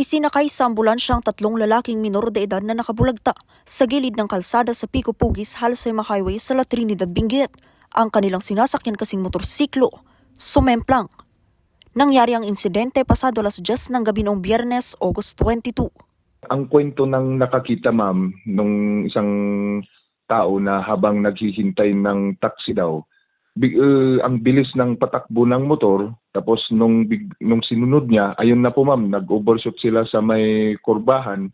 Isinakay sa ambulansya ang tatlong lalaking minor de edad na nakabulagta sa gilid ng kalsada sa Pico Pugis, Halsema Highway sa La Trinidad, Benguet. Ang kanilang sinasakyan kasing motorsiklo, sumemplang. Nangyari ang insidente pasado alas 10 ng gabi noong biyernes, August 22. Ang kwento ng nakakita ma'am nung isang tao na habang naghihintay ng taxi daw, big, eh, ang bilis ng patakbo ng motor tapos nung big, nung sinunod niya, ayun na po ma'am, nag-overshoot sila sa may kurbahan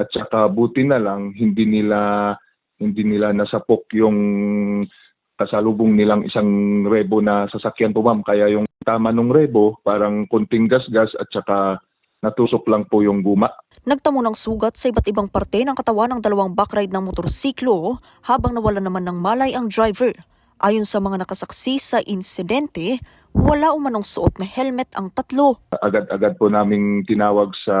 at saka buti na lang hindi nila hindi nila nasapok yung kasalubong nilang isang rebo na sasakyan po ma'am kaya yung tama nung rebo parang konting gas-gas at saka natusok lang po yung guma. Nagtamo ng sugat sa iba't ibang parte ng katawan ng dalawang backride ng motorsiklo habang nawala naman ng malay ang driver. Ayon sa mga nakasaksi sa insidente, wala umanong suot na helmet ang tatlo. agad-agad po naming tinawag sa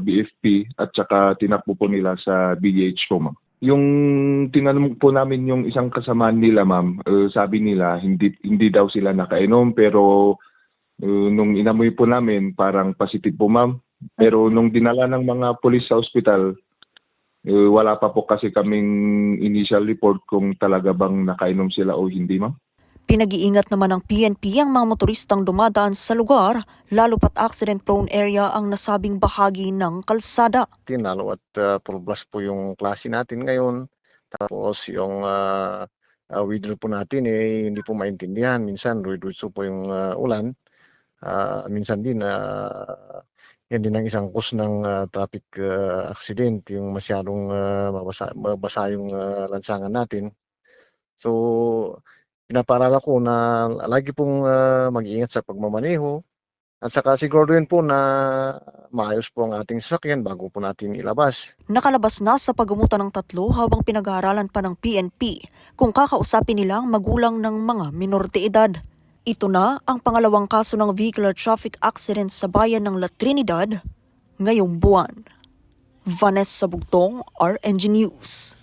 BFP at saka tinakbo po nila sa BGH po, ma'am. Yung tinanong po namin yung isang kasamaan nila, ma'am, eh, sabi nila hindi hindi daw sila nakainom pero eh, nung inamoy po namin parang positive po, ma'am. Pero nung dinala ng mga pulis sa ospital, eh, wala pa po kasi kaming initial report kung talaga bang nakainom sila o hindi, ma'am. Pinag-iingat naman ng PNP ang mga motoristang dumadaan sa lugar, lalo pat accident-prone area ang nasabing bahagi ng kalsada. natin, lalo at uh, full blast po yung klase natin ngayon. Tapos yung uh, uh, weather po natin eh hindi po maintindihan. Minsan ruido po yung uh, ulan. Ah, minsan din uh, yan din ang isang cause ng uh, traffic uh, accident, yung masyadong uh, mabasa, mabasa yung uh, lansangan natin. So, pinaparala ko na lagi pong uh, mag-iingat sa pagmamaneho. At saka siguro rin po na maayos po ang ating sasakyan bago po natin ilabas. Nakalabas na sa pagumutan ng tatlo habang pinag-aaralan pa ng PNP kung kakausapin nila ang magulang ng mga minor de edad. Ito na ang pangalawang kaso ng vehicular traffic accident sa bayan ng La Trinidad ngayong buwan. Vanessa Bugtong, RNG News.